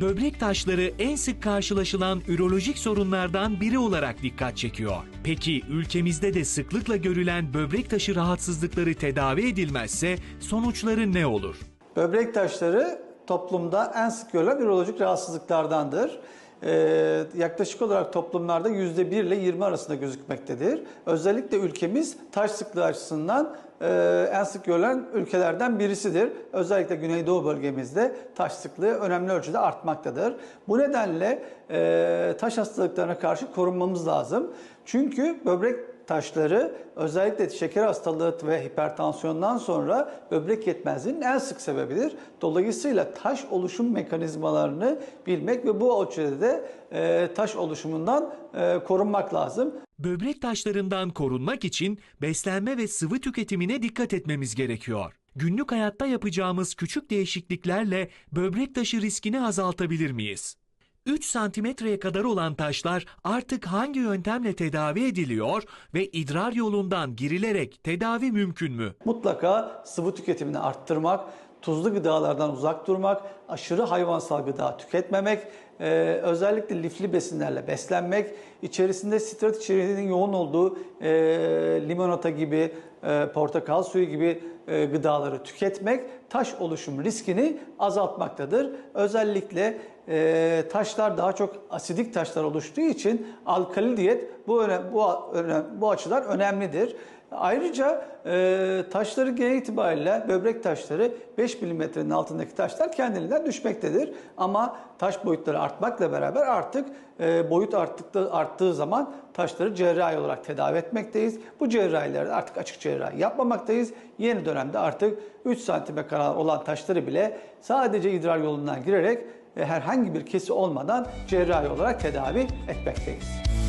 Böbrek taşları en sık karşılaşılan ürolojik sorunlardan biri olarak dikkat çekiyor. Peki ülkemizde de sıklıkla görülen böbrek taşı rahatsızlıkları tedavi edilmezse sonuçları ne olur? Böbrek taşları toplumda en sık görülen ürolojik rahatsızlıklardandır. Ee, yaklaşık olarak toplumlarda %1 ile 20 arasında gözükmektedir. Özellikle ülkemiz taş sıklığı açısından e, en sık görülen ülkelerden birisidir. Özellikle Güneydoğu bölgemizde taş sıklığı önemli ölçüde artmaktadır. Bu nedenle e, taş hastalıklarına karşı korunmamız lazım. Çünkü böbrek taşları özellikle şeker hastalığı ve hipertansiyondan sonra böbrek yetmezliğinin en sık sebebidir. Dolayısıyla taş oluşum mekanizmalarını bilmek ve bu ölçüde de e, taş oluşumundan e, korunmak lazım. Böbrek taşlarından korunmak için beslenme ve sıvı tüketimine dikkat etmemiz gerekiyor. Günlük hayatta yapacağımız küçük değişikliklerle böbrek taşı riskini azaltabilir miyiz? 3 santimetreye kadar olan taşlar artık hangi yöntemle tedavi ediliyor ve idrar yolundan girilerek tedavi mümkün mü? Mutlaka sıvı tüketimini arttırmak, tuzlu gıdalardan uzak durmak, aşırı hayvansal gıda tüketmemek, e, özellikle lifli besinlerle beslenmek, içerisinde sitrat içeriğinin yoğun olduğu e, limonata gibi, e, portakal suyu gibi e, gıdaları tüketmek taş oluşum riskini azaltmaktadır. Özellikle e, taşlar daha çok asidik taşlar oluştuğu için alkali diyet bu önem, bu, önem, bu açıdan önemlidir. Ayrıca e, taşları genel itibariyle böbrek taşları 5 milimetrenin altındaki taşlar kendiliğinden düşmektedir. Ama taş boyutları artmakla beraber artık e, boyut arttıkta, arttığı zaman taşları cerrahi olarak tedavi etmekteyiz. Bu cerrahilerde artık açık cerrahi yapmamaktayız. Yeni dönemde artık 3 santime kadar olan taşları bile sadece idrar yolundan girerek e, herhangi bir kesi olmadan cerrahi olarak tedavi etmekteyiz.